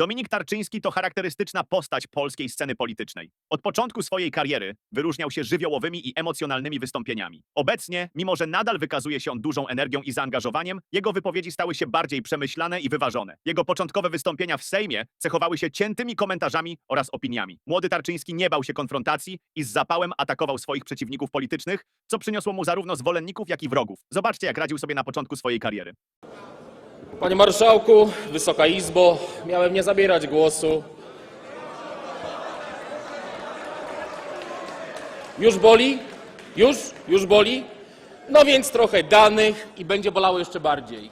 Dominik Tarczyński to charakterystyczna postać polskiej sceny politycznej. Od początku swojej kariery wyróżniał się żywiołowymi i emocjonalnymi wystąpieniami. Obecnie, mimo że nadal wykazuje się on dużą energią i zaangażowaniem, jego wypowiedzi stały się bardziej przemyślane i wyważone. Jego początkowe wystąpienia w Sejmie cechowały się ciętymi komentarzami oraz opiniami. Młody Tarczyński nie bał się konfrontacji i z zapałem atakował swoich przeciwników politycznych, co przyniosło mu zarówno zwolenników, jak i wrogów. Zobaczcie, jak radził sobie na początku swojej kariery. Panie Marszałku, Wysoka Izbo, miałem nie zabierać głosu. Już boli? Już? Już boli? No więc trochę danych i będzie bolało jeszcze bardziej.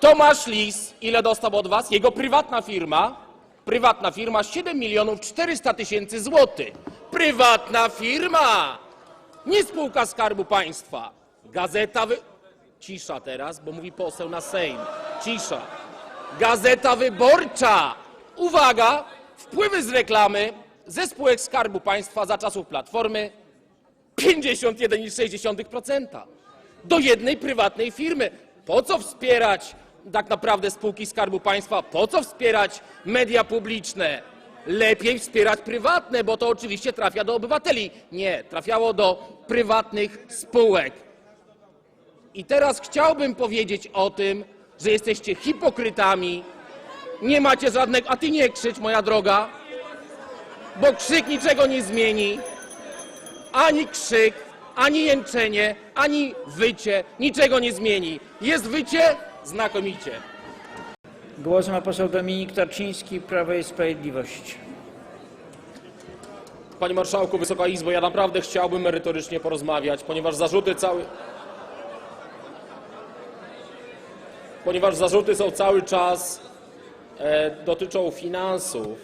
Tomasz Lis, ile dostał od was? Jego prywatna firma, prywatna firma 7 milionów 400 tysięcy złotych. Prywatna firma! Nie spółka Skarbu Państwa. Gazeta wy... Cisza teraz, bo mówi poseł na Sejm. Cisza. Gazeta Wyborcza. Uwaga! Wpływy z reklamy ze spółek Skarbu Państwa za czasów Platformy 51,6% do jednej prywatnej firmy. Po co wspierać tak naprawdę spółki Skarbu Państwa? Po co wspierać media publiczne? Lepiej wspierać prywatne, bo to oczywiście trafia do obywateli. Nie, trafiało do prywatnych spółek. I teraz chciałbym powiedzieć o tym, że jesteście hipokrytami, nie macie żadnego. A ty nie krzycz, moja droga, bo krzyk niczego nie zmieni. Ani krzyk, ani jęczenie, ani wycie niczego nie zmieni. Jest wycie? Znakomicie. Głos ma poseł Dominik Tarczyński, Prawo i Sprawiedliwość. Panie Marszałku, Wysoka Izbo, ja naprawdę chciałbym merytorycznie porozmawiać, ponieważ zarzuty cały. Ponieważ zarzuty są cały czas e, dotyczą finansów.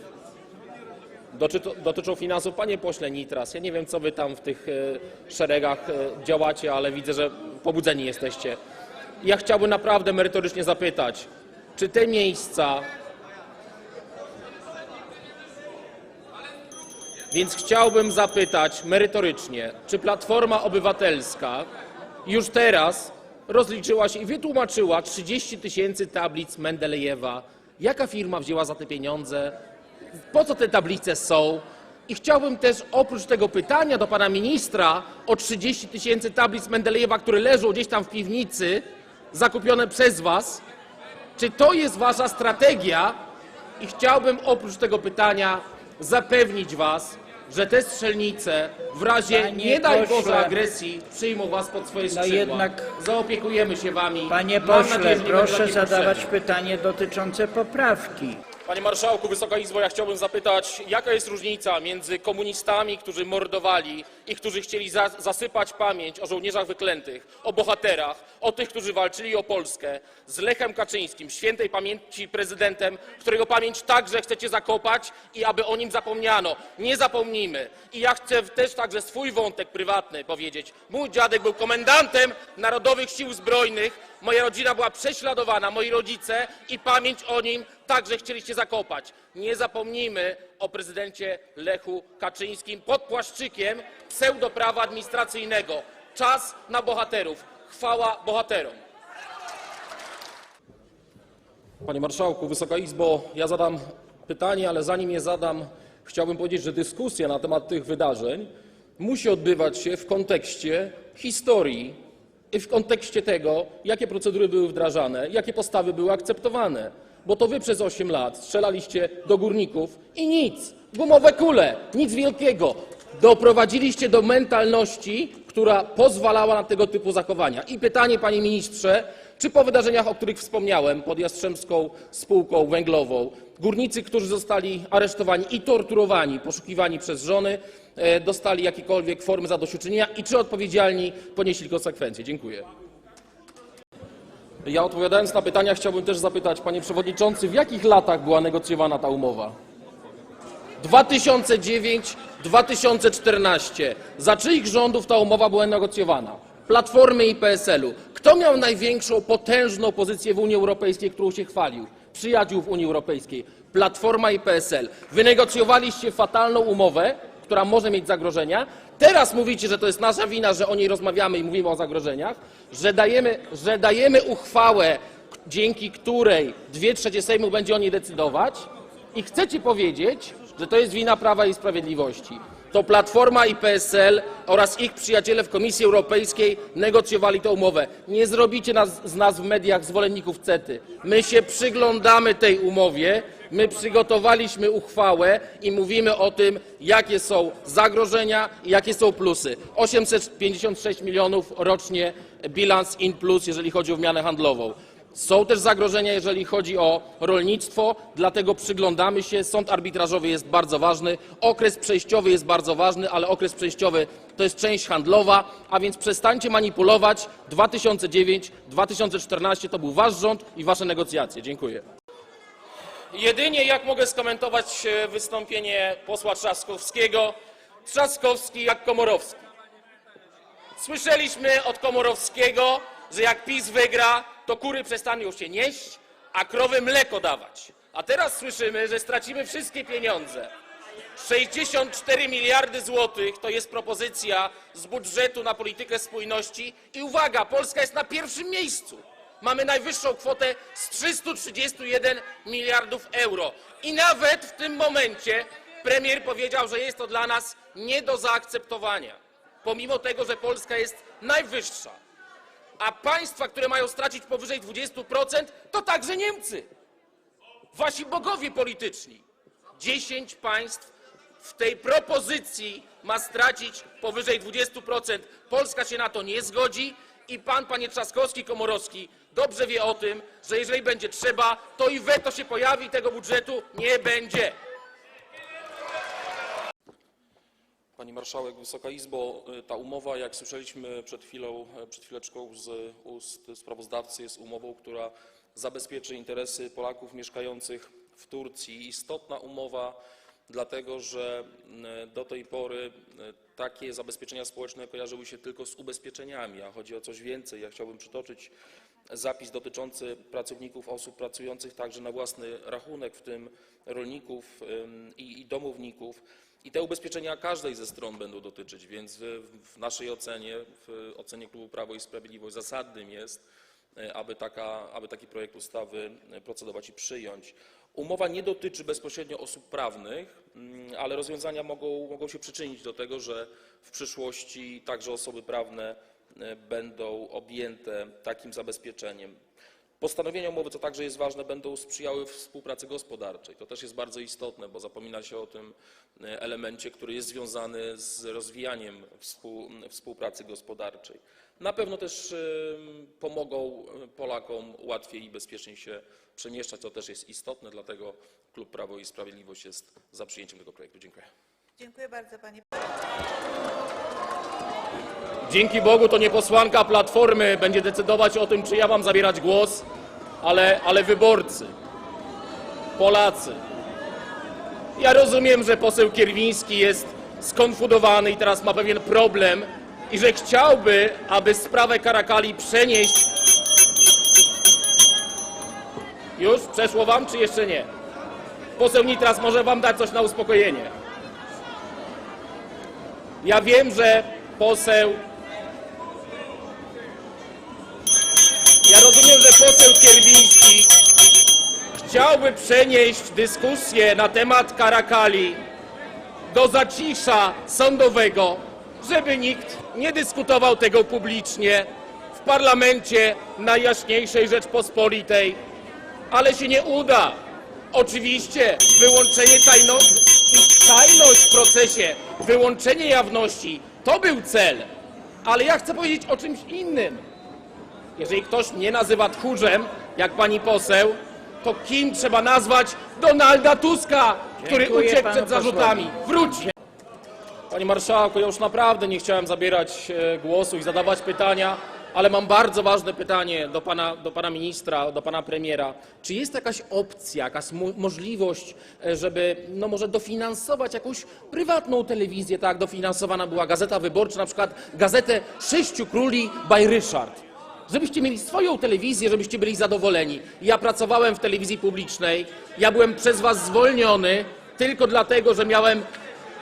Dotyczą finansów. Panie pośle Nitras, ja nie wiem, co wy tam w tych e, szeregach e, działacie, ale widzę, że pobudzeni jesteście. Ja chciałbym naprawdę merytorycznie zapytać, czy te miejsca Więc chciałbym zapytać merytorycznie, czy Platforma Obywatelska już teraz rozliczyła się i wytłumaczyła 30 tysięcy tablic Mendelejewa, jaka firma wzięła za te pieniądze, po co te tablice są. I chciałbym też oprócz tego pytania do pana ministra o 30 tysięcy tablic Mendelejewa, które leżą gdzieś tam w piwnicy, zakupione przez was, czy to jest wasza strategia? I chciałbym oprócz tego pytania zapewnić was, że te strzelnice w razie Panie nie daj pośle. Boże agresji przyjmą was pod swoje No skrzydła. jednak- Zaopiekujemy się wami. Panie Mam pośle, nadzieję, że nie będzie proszę takiej zadawać potrzeby. pytanie dotyczące poprawki. Panie Marszałku, Wysoka Izbo, ja chciałbym zapytać, jaka jest różnica między komunistami, którzy mordowali i którzy chcieli za zasypać pamięć o żołnierzach wyklętych, o bohaterach, o tych, którzy walczyli o Polskę, z Lechem Kaczyńskim, świętej pamięci prezydentem, którego pamięć także chcecie zakopać i aby o nim zapomniano. Nie zapomnijmy. I ja chcę też także swój wątek prywatny powiedzieć. Mój dziadek był komendantem Narodowych Sił Zbrojnych, Moja rodzina była prześladowana, moi rodzice i pamięć o nim także chcieliście zakopać. Nie zapomnijmy o prezydencie Lechu Kaczyńskim pod płaszczykiem pseudoprawa administracyjnego. Czas na bohaterów. Chwała bohaterom. Panie Marszałku, Wysoka Izbo, ja zadam pytanie, ale zanim je zadam, chciałbym powiedzieć, że dyskusja na temat tych wydarzeń musi odbywać się w kontekście historii i w kontekście tego, jakie procedury były wdrażane, jakie postawy były akceptowane. Bo to wy przez 8 lat strzelaliście do górników i nic, gumowe kule, nic wielkiego. Doprowadziliście do mentalności, która pozwalała na tego typu zachowania. I pytanie, panie ministrze, czy po wydarzeniach, o których wspomniałem, pod Jastrzębską Spółką Węglową, górnicy, którzy zostali aresztowani i torturowani, poszukiwani przez żony, e, dostali jakiekolwiek formy zadośćuczynienia i czy odpowiedzialni ponieśli konsekwencje? Dziękuję. Ja odpowiadając na pytania chciałbym też zapytać, panie przewodniczący, w jakich latach była negocjowana ta umowa? 2009-2014. Za czyich rządów ta umowa była negocjowana? Platformy i PSL-u. Kto miał największą, potężną pozycję w Unii Europejskiej, którą się chwalił? Przyjaciół w Unii Europejskiej. Platforma i PSL. Wynegocjowaliście fatalną umowę, która może mieć zagrożenia. Teraz mówicie, że to jest nasza wina, że o niej rozmawiamy i mówimy o zagrożeniach, że dajemy, że dajemy uchwałę, dzięki której dwie trzecie Sejmu będzie o niej decydować. i chcecie powiedzieć, że to jest wina Prawa i Sprawiedliwości. To Platforma i PSL oraz ich przyjaciele w Komisji Europejskiej negocjowali tę umowę. Nie zrobicie nas, z nas w mediach zwolenników CETY. My się przyglądamy tej umowie, my przygotowaliśmy uchwałę i mówimy o tym, jakie są zagrożenia i jakie są plusy. 856 milionów rocznie bilans in plus, jeżeli chodzi o wymianę handlową. Są też zagrożenia, jeżeli chodzi o rolnictwo, dlatego przyglądamy się. Sąd arbitrażowy jest bardzo ważny, okres przejściowy jest bardzo ważny, ale okres przejściowy to jest część handlowa, a więc przestańcie manipulować. 2009-2014 to był wasz rząd i wasze negocjacje. Dziękuję. Jedynie jak mogę skomentować e, wystąpienie posła Trzaskowskiego? Trzaskowski jak Komorowski. Słyszeliśmy od Komorowskiego, że jak PiS wygra, to kury przestaną się nieść, a krowy mleko dawać. A teraz słyszymy, że stracimy wszystkie pieniądze. 64 miliardy złotych to jest propozycja z budżetu na politykę spójności i uwaga, Polska jest na pierwszym miejscu. Mamy najwyższą kwotę z 331 miliardów euro. I nawet w tym momencie premier powiedział, że jest to dla nas nie do zaakceptowania pomimo tego, że Polska jest najwyższa. A państwa, które mają stracić powyżej 20%, to także Niemcy. Wasi bogowie polityczni. 10 państw w tej propozycji ma stracić powyżej 20%. Polska się na to nie zgodzi i pan, panie Trzaskowski, Komorowski, dobrze wie o tym, że jeżeli będzie trzeba, to i weto się pojawi tego budżetu nie będzie. Pani Marszałek, Wysoka Izbo, ta umowa, jak słyszeliśmy przed chwilą, przed chwileczką z ust sprawozdawcy, jest umową, która zabezpieczy interesy Polaków mieszkających w Turcji. Istotna umowa, dlatego że mm, do tej pory takie zabezpieczenia społeczne kojarzyły się tylko z ubezpieczeniami, a chodzi o coś więcej. Ja chciałbym przytoczyć zapis dotyczący pracowników, osób pracujących także na własny rachunek, w tym rolników i, domowników. I te ubezpieczenia każdej ze stron będą dotyczyć, więc w, naszej ocenie, w ocenie klubu Prawo i Sprawiedliwość zasadnym jest, e, aby, taka, aby taki projekt ustawy e, procedować i przyjąć. Umowa nie dotyczy bezpośrednio osób prawnych, mm, ale rozwiązania mogą, mogą się przyczynić do tego, że w przyszłości także osoby prawne będą objęte takim zabezpieczeniem. Postanowienia umowy, co także jest ważne, będą sprzyjały współpracy gospodarczej. To też jest bardzo istotne, bo zapomina się o tym e, elemencie, który jest związany z rozwijaniem współ, współpracy gospodarczej. Na pewno też e, pomogą e, Polakom łatwiej i bezpieczniej się przemieszczać. To też jest istotne, dlatego klub Prawo i Sprawiedliwość jest za przyjęciem tego projektu. Dziękuję. Dziękuję bardzo, panie Dzięki Bogu to nie posłanka Platformy będzie decydować o tym, czy ja mam zabierać głos, ale, ale wyborcy, Polacy. Ja rozumiem, że poseł Kierwiński jest skonfudowany i teraz ma pewien problem i że chciałby, aby sprawę Karakali przenieść. Już? Przeszło wam, czy jeszcze nie? Poseł Nitras może wam dać coś na uspokojenie. Ja wiem, że poseł. Ja rozumiem, że poseł Kierwiński chciałby przenieść dyskusję na temat Karakali do zacisza sądowego, żeby nikt nie dyskutował tego publicznie w parlamencie Najjaśniejszej Rzeczpospolitej, ale się nie uda. Oczywiście wyłączenie tajności, tajność w procesie, wyłączenie jawności to był cel, ale ja chcę powiedzieć o czymś innym. Jeżeli ktoś mnie nazywa tchórzem, jak pani poseł, to kim trzeba nazwać Donalda Tuska, który Dziękuję uciekł panu przed zarzutami? Wróć! Panie marszałku, ja już naprawdę nie chciałem zabierać e, głosu i zadawać pytania, ale mam bardzo ważne pytanie do pana, do pana ministra, do pana premiera. Czy jest jakaś opcja, jakaś mo- możliwość, e, żeby no może dofinansować jakąś prywatną telewizję, tak jak dofinansowana była Gazeta Wyborcza, na przykład Gazetę Sześciu Króli by Ryszard? Żebyście mieli swoją telewizję, żebyście byli zadowoleni. Ja pracowałem w telewizji publicznej, ja byłem przez was zwolniony tylko dlatego, że miałem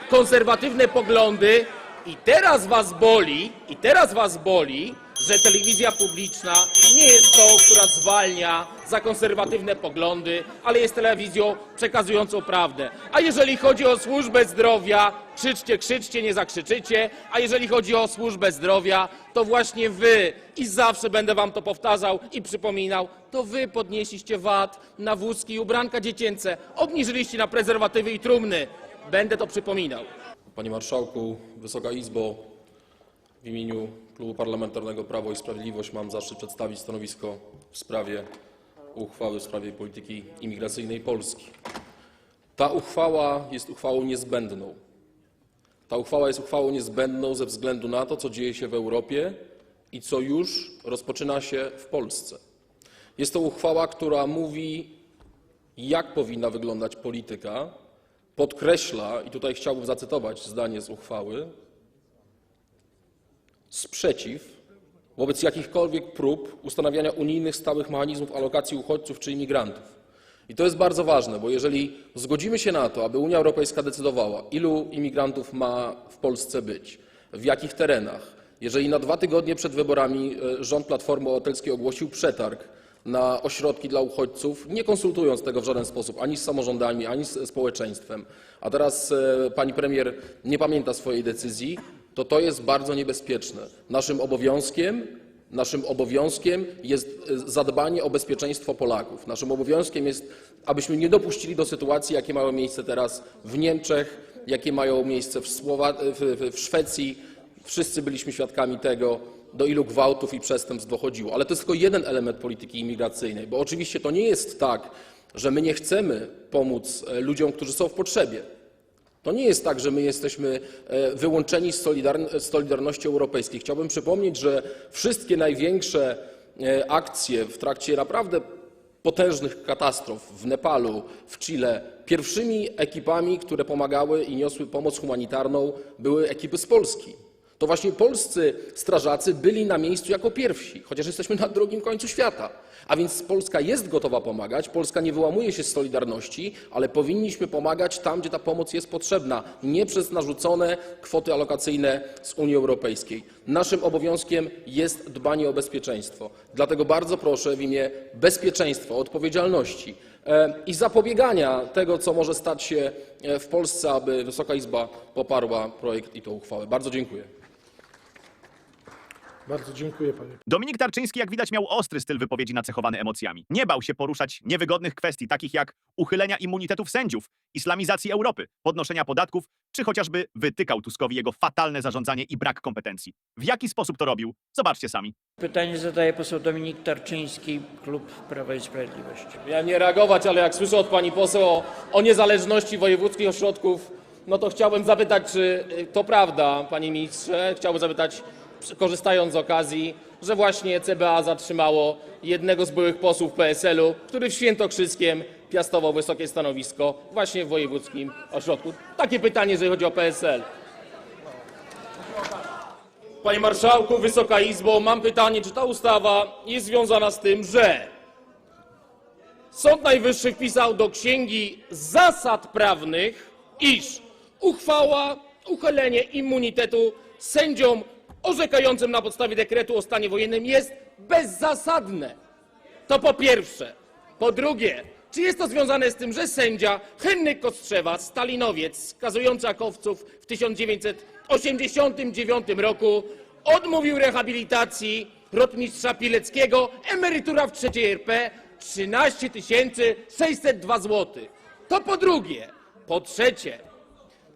konserwatywne poglądy i teraz was boli, i teraz was boli, że telewizja publiczna nie jest tą, która zwalnia za konserwatywne poglądy, ale jest telewizją przekazującą prawdę. A jeżeli chodzi o służbę zdrowia, krzyczcie, krzyczcie, nie zakrzyczycie, a jeżeli chodzi o służbę zdrowia, to właśnie wy, i zawsze będę wam to powtarzał i przypominał, to wy podnieśliście VAT na wózki i ubranka dziecięce, obniżyliście na prezerwatywy i trumny. Będę to przypominał. Panie Marszałku, Wysoka Izbo, w imieniu Klubu Parlamentarnego Prawo i Sprawiedliwość mam zaszczyt przedstawić stanowisko w sprawie uchwały w sprawie polityki imigracyjnej Polski. Ta uchwała jest uchwałą niezbędną. Ta uchwała jest uchwałą niezbędną ze względu na to, co dzieje się w Europie i co już rozpoczyna się w Polsce. Jest to uchwała, która mówi, jak powinna wyglądać polityka, podkreśla, i tutaj chciałbym zacytować zdanie z uchwały, sprzeciw wobec jakichkolwiek prób ustanawiania unijnych stałych mechanizmów alokacji uchodźców czy imigrantów. I to jest bardzo ważne, bo jeżeli zgodzimy się na to, aby Unia Europejska decydowała, ilu imigrantów ma w Polsce być, w jakich terenach, jeżeli na dwa tygodnie przed wyborami e, rząd Platformy Obywatelskiej ogłosił przetarg na ośrodki dla uchodźców, nie konsultując tego w żaden sposób ani z samorządami, ani z społeczeństwem, a teraz e, pani premier nie pamięta swojej decyzji, to to jest bardzo niebezpieczne. Naszym obowiązkiem, naszym obowiązkiem jest e, zadbanie o bezpieczeństwo Polaków. Naszym obowiązkiem jest, abyśmy nie dopuścili do sytuacji, jakie mają miejsce teraz w Niemczech, jakie mają miejsce w, Słowa- w, w, Szwecji. Wszyscy byliśmy świadkami tego, do ilu gwałtów i przestępstw dochodziło. Ale to jest tylko jeden element polityki imigracyjnej, bo oczywiście to nie jest tak, że my nie chcemy pomóc e, ludziom, którzy są w potrzebie. To nie jest tak, że my jesteśmy e, wyłączeni z solidarn- z Solidarności Europejskiej. Chciałbym przypomnieć, że wszystkie największe e, akcje w trakcie naprawdę potężnych katastrof w Nepalu, w Chile, pierwszymi ekipami, które pomagały i niosły pomoc humanitarną, były ekipy z Polski. To właśnie polscy strażacy byli na miejscu jako pierwsi, chociaż jesteśmy na drugim końcu świata. A więc Polska jest gotowa pomagać, Polska nie wyłamuje się z solidarności, ale powinniśmy pomagać tam, gdzie ta pomoc jest potrzebna, nie przez narzucone kwoty alokacyjne z Unii Europejskiej. Naszym obowiązkiem jest dbanie o bezpieczeństwo. Dlatego bardzo proszę w imię bezpieczeństwa, odpowiedzialności e, i zapobiegania tego, co może stać się e, w Polsce, aby Wysoka Izba poparła projekt i tę uchwałę. Bardzo dziękuję. Bardzo dziękuję panie. Dominik Tarczyński, jak widać, miał ostry styl wypowiedzi nacechowany emocjami. Nie bał się poruszać niewygodnych kwestii, takich jak uchylenia immunitetów sędziów, islamizacji Europy, podnoszenia podatków, czy chociażby wytykał Tuskowi jego fatalne zarządzanie i brak kompetencji. W jaki sposób to robił? Zobaczcie sami. Pytanie zadaje poseł Dominik Tarczyński, klub Prawa i Sprawiedliwość. Miałem nie reagować, ale jak słyszę od pani poseł o, o niezależności wojewódzkich ośrodków, no to chciałbym zapytać, czy to prawda, panie ministrze, chciałbym zapytać, korzystając z okazji, że właśnie CBA zatrzymało jednego z byłych posłów PSL-u, który w Świętokrzyskiem piastował wysokie stanowisko właśnie w wojewódzkim ośrodku. Takie pytanie, jeżeli chodzi o PSL. Panie Marszałku, Wysoka Izbo, mam pytanie, czy ta ustawa jest związana z tym, że Sąd Najwyższy wpisał do Księgi Zasad Prawnych, iż uchwała, uchylenie immunitetu sędziom orzekającym na podstawie dekretu o stanie wojennym jest bezzasadne. To po pierwsze. Po drugie, czy jest to związane z tym, że sędzia Henryk Kostrzewa, stalinowiec skazujący akowców w 1989 roku, odmówił rehabilitacji rotmistrza Pileckiego, emerytura w III RP 13 602 zł. To po drugie. Po trzecie,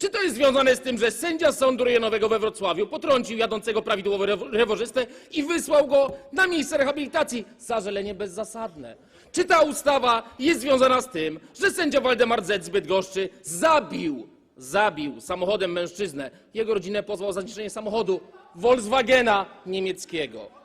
czy to jest związane z tym, że sędzia sądu rejonowego we Wrocławiu potrącił jadącego prawidłowo rewo- reworzystę i wysłał go na miejsce rehabilitacji? Zażalenie bezzasadne. Czy ta ustawa jest związana z tym, że sędzia Waldemar Z. z zabił, zabił samochodem mężczyznę? Jego rodzinę pozwał za zniszczenie samochodu Volkswagena niemieckiego.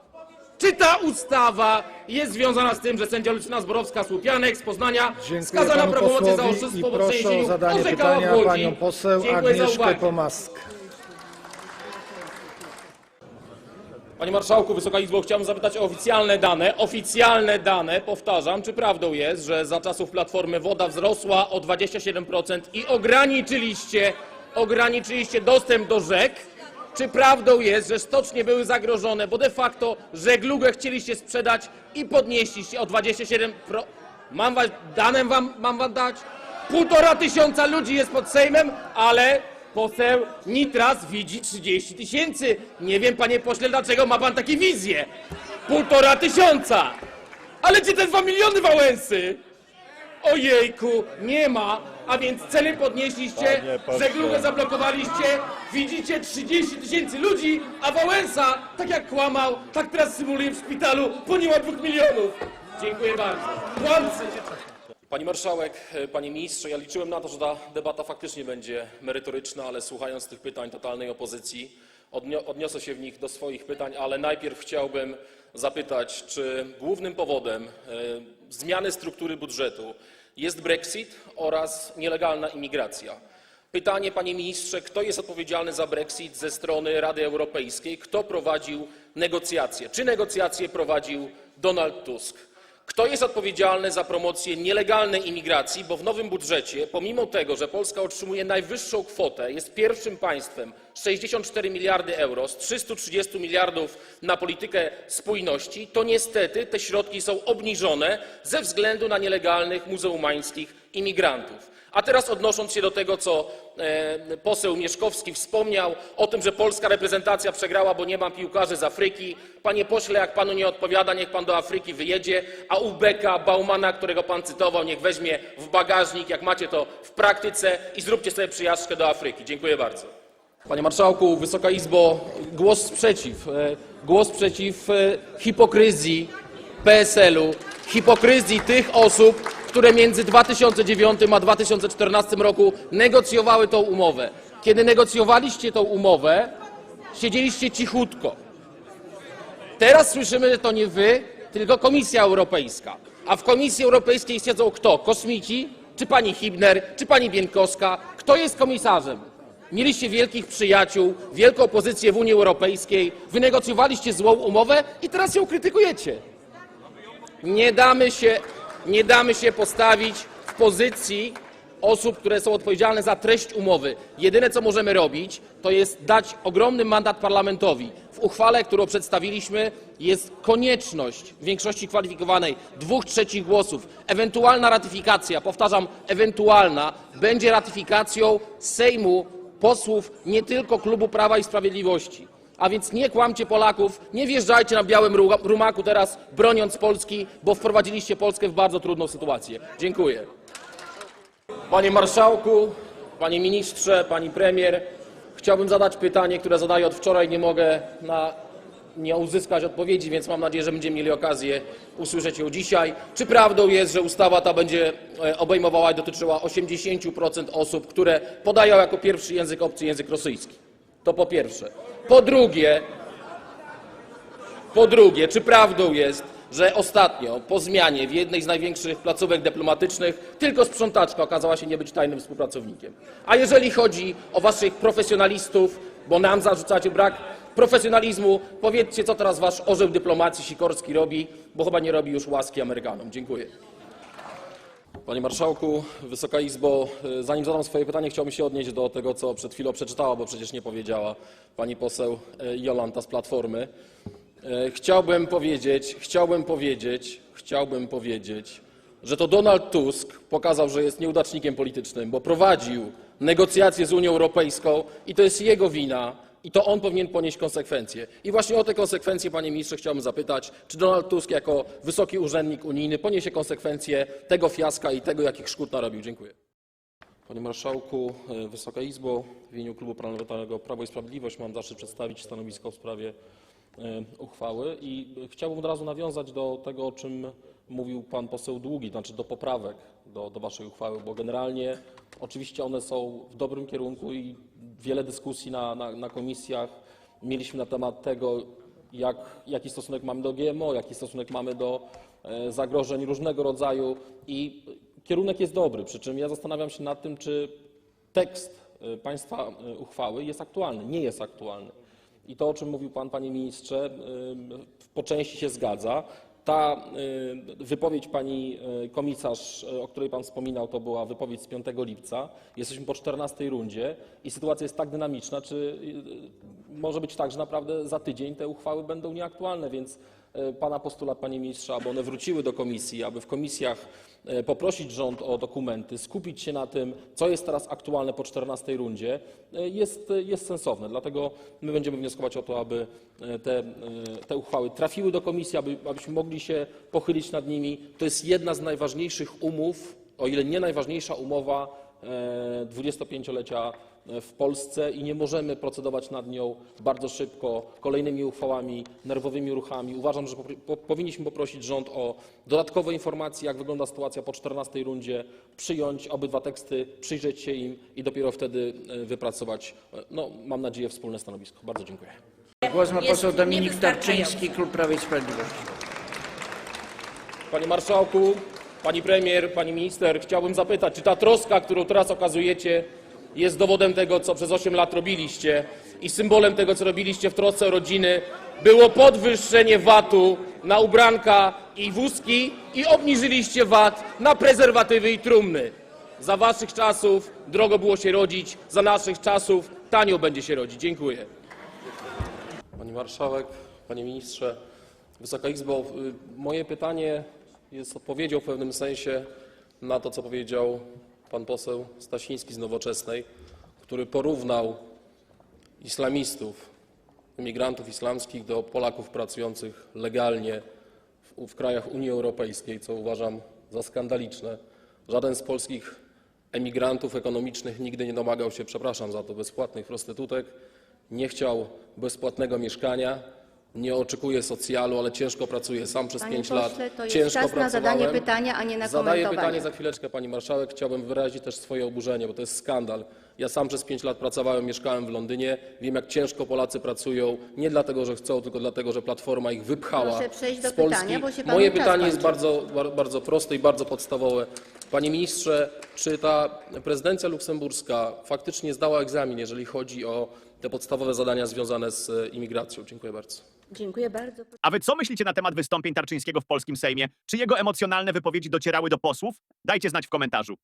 Czy ta ustawa jest związana z tym, że sędzia Lucyna Zborowska-Słupianek z Poznania Dziękuję skazana panu prawomocnie za posłowi i oszustwo po proszę o przeniesieniu zadanie orzekała w pytania Łodzi? panią poseł Dziękuję za Agnieszkę uwagę. Panie Marszałku, Wysoka Izbo, chciałbym zapytać o oficjalne dane. Oficjalne dane, powtarzam, czy prawdą jest, że za czasów Platformy woda wzrosła o 27% i ograniczyliście, ograniczyliście dostęp do rzek? Czy prawdą jest, że stocznie były zagrożone, bo de facto żeglugę chcieliście sprzedać i podnieśliście o 27%? Pro... Mam was, dane wam, mam wam dać? Półtora tysiąca ludzi jest pod Sejmem, ale poseł Nitras widzi 30 tysięcy. Nie wiem, panie pośle, dlaczego ma pan takie wizje. Półtora tysiąca! Ale gdzie te dwa miliony Wałęsy? Ojejku, nie ma, a więc ceny podnieśliście, żeglugę zablokowaliście, widzicie 30 tysięcy ludzi, a Wałęsa, tak jak kłamał, tak teraz symuluje w szpitalu, bo nie ma dwóch milionów. Dziękuję bardzo. Kłamcy! Pani marszałek, panie ministrze, ja liczyłem na to, że ta debata faktycznie będzie merytoryczna, ale słuchając tych pytań totalnej opozycji, odnio- odniosę się w nich do swoich pytań, ale najpierw chciałbym zapytać, czy głównym powodem e, zmiany struktury budżetu jest Brexit oraz nielegalna imigracja. Pytanie, panie ministrze, kto jest odpowiedzialny za Brexit ze strony Rady Europejskiej? Kto prowadził negocjacje? Czy negocjacje prowadził Donald Tusk? Kto jest odpowiedzialny za promocję nielegalnej imigracji? Bo w nowym budżecie, pomimo tego, że Polska otrzymuje najwyższą kwotę, jest pierwszym państwem 64 miliardy euro z 330 miliardów na politykę spójności, to niestety te środki są obniżone ze względu na nielegalnych muzułmańskich imigrantów. A teraz odnosząc się do tego, co e, poseł Mieszkowski wspomniał, o tym, że polska reprezentacja przegrała, bo nie ma piłkarzy z Afryki. Panie pośle, jak panu nie odpowiada, niech pan do Afryki wyjedzie, a Ubeka, Baumana, którego pan cytował, niech weźmie w bagażnik, jak macie to w praktyce i zróbcie sobie przyjażdżkę do Afryki. Dziękuję bardzo. Panie Marszałku, Wysoka Izbo, głos sprzeciw. E, Głos przeciw e, hipokryzji PSL-u, hipokryzji tych osób, które między 2009 a 2014 roku negocjowały tą umowę. Kiedy negocjowaliście tą umowę, siedzieliście cichutko. Teraz słyszymy, że to nie wy, tylko Komisja Europejska. A w Komisji Europejskiej siedzą kto? Kosmici? Czy pani Hibner? Czy pani Bienkowska? Kto jest komisarzem? Mieliście wielkich przyjaciół, wielką pozycję w Unii Europejskiej, wynegocjowaliście złą umowę i teraz ją krytykujecie. Nie damy się, nie damy się postawić w pozycji osób, które są odpowiedzialne za treść umowy. Jedyne, co możemy robić, to jest dać ogromny mandat parlamentowi. W uchwale, którą przedstawiliśmy, jest konieczność większości kwalifikowanej dwóch trzecich głosów. Ewentualna ratyfikacja, powtarzam, ewentualna, będzie ratyfikacją Sejmu posłów nie tylko klubu Prawa i Sprawiedliwości. A więc nie kłamcie Polaków, nie wjeżdżajcie na białym ru- rumaku teraz broniąc Polski, bo wprowadziliście Polskę w bardzo trudną sytuację. Dziękuję. Panie marszałku, panie ministrze, pani premier, chciałbym zadać pytanie, które zadaję od wczoraj, nie mogę na nie uzyskać odpowiedzi, więc mam nadzieję, że będziemy mieli okazję usłyszeć ją dzisiaj. Czy prawdą jest, że ustawa ta będzie e, obejmowała i dotyczyła 80% osób, które podają jako pierwszy język obcy język rosyjski? To po pierwsze. Po drugie, po drugie, czy prawdą jest, że ostatnio po zmianie w jednej z największych placówek dyplomatycznych tylko sprzątaczka okazała się nie być tajnym współpracownikiem? A jeżeli chodzi o waszych profesjonalistów, bo nam zarzucacie brak profesjonalizmu, powiedzcie, co teraz wasz orzeł dyplomacji Sikorski robi, bo chyba nie robi już łaski Amerykanom. Dziękuję. Panie Marszałku, Wysoka Izbo, e, zanim zadam swoje pytanie, chciałbym się odnieść do tego, co przed chwilą przeczytała, bo przecież nie powiedziała pani poseł e, Jolanta z Platformy. E, Chciałbym powiedzieć, chciałbym powiedzieć, chciałbym powiedzieć, że to Donald Tusk pokazał, że jest nieudacznikiem politycznym, bo prowadził negocjacje z Unią Europejską i to jest jego wina i to on powinien ponieść konsekwencje. I właśnie o te konsekwencje, panie ministrze, chciałbym zapytać, czy Donald Tusk jako wysoki urzędnik unijny poniesie konsekwencje tego fiaska i tego, jakich szkód narobił. Dziękuję. Panie Marszałku, e, Wysoka Izbo, w imieniu Klubu Parlamentarnego Prawo i Sprawiedliwość mam zaszczyt przedstawić stanowisko w sprawie e, uchwały i e, chciałbym od razu nawiązać do tego, o czym mówił pan poseł Długi, znaczy do poprawek do, do waszej uchwały, bo generalnie oczywiście one są w dobrym kierunku i wiele dyskusji na, na, na komisjach mieliśmy na temat tego, jak, jaki stosunek mamy do GMO, jaki stosunek mamy do e, zagrożeń różnego rodzaju i kierunek jest dobry, przy czym ja zastanawiam się nad tym, czy tekst e, państwa e, uchwały jest aktualny. Nie jest aktualny. I to, o czym mówił pan, panie ministrze, po części się zgadza. Ta y, wypowiedź pani y, komisarz, y, o której pan wspominał, to była wypowiedź z 5 lipca. Jesteśmy po 14 rundzie i sytuacja jest tak dynamiczna, czy może być tak, że naprawdę za tydzień te uchwały będą nieaktualne, więc pana postulat, panie ministrze, aby one wróciły do komisji, aby w komisjach y, poprosić rząd o dokumenty, skupić się na tym, co jest teraz aktualne po 14 rundzie, y, jest, jest sensowne. Dlatego my będziemy wnioskować o to, aby te, te uchwały trafiły do komisji, aby, abyśmy mogli się pochylić nad nimi. To jest jedna z najważniejszych umów, o ile nie najważniejsza umowa e, 25-lecia w Polsce i nie możemy procedować nad nią bardzo szybko, kolejnymi uchwałami, nerwowymi ruchami. Uważam, że powinniśmy poprosić rząd o dodatkowe informacje, jak wygląda sytuacja po 14 rundzie, przyjąć obydwa teksty, przyjrzeć się im i dopiero wtedy e, wypracować, e, no, mam nadzieję, wspólne stanowisko. Bardzo dziękuję. Głos ma poseł Dominik. Tarczyński, klub Prawo i Sprawiedliwość. Panie Marszałku, Pani Premier, Pani Minister, chciałbym zapytać, czy ta troska, którą teraz okazujecie, jest dowodem tego, co przez 8 lat robiliście i symbolem tego, co robiliście w trosce o rodziny, było podwyższenie VAT-u na ubranka i wózki i obniżyliście VAT na prezerwatywy i trumny. Za waszych czasów drogo było się rodzić, za naszych czasów tanio będzie się rodzić. Dziękuję. Pani Marszałek, Panie Ministrze, Wysoka Izbo, y, moje pytanie jest odpowiedzią w pewnym sensie na to, co powiedział pan poseł Stasiński z Nowoczesnej, który porównał islamistów, imigrantów islamskich do Polaków pracujących legalnie w, w krajach Unii Europejskiej, co uważam za skandaliczne. Żaden z polskich emigrantów ekonomicznych nigdy nie domagał się, przepraszam za to, bezpłatnych prostytutek, nie chciał bezpłatnego mieszkania, nie oczekuje socjalu, ale ciężko pracuje sam przez Panie pięć pośle, lat. to jest ciężko czas na zadanie pytania, a nie na Zadaję pytanie za chwileczkę, pani marszałek. Chciałbym wyrazić też swoje oburzenie, bo to jest skandal. Ja sam przez pięć lat pracowałem, mieszkałem w Londynie. Wiem, jak ciężko Polacy pracują. Nie dlatego, że chcą, tylko dlatego, że Platforma ich wypchała Proszę przejść do z Polski. pytania, bo się panu Moje pytanie jest bardzo, bar- bardzo proste i bardzo podstawowe. Panie ministrze, czy ta prezydencja luksemburska faktycznie zdała egzamin, jeżeli chodzi o te podstawowe zadania związane z e, imigracją? Dziękuję bardzo. Dziękuję bardzo. A wy co myślicie na temat wystąpień Tarczyńskiego w polskim Sejmie? Czy jego emocjonalne wypowiedzi docierały do posłów? Dajcie znać w komentarzu.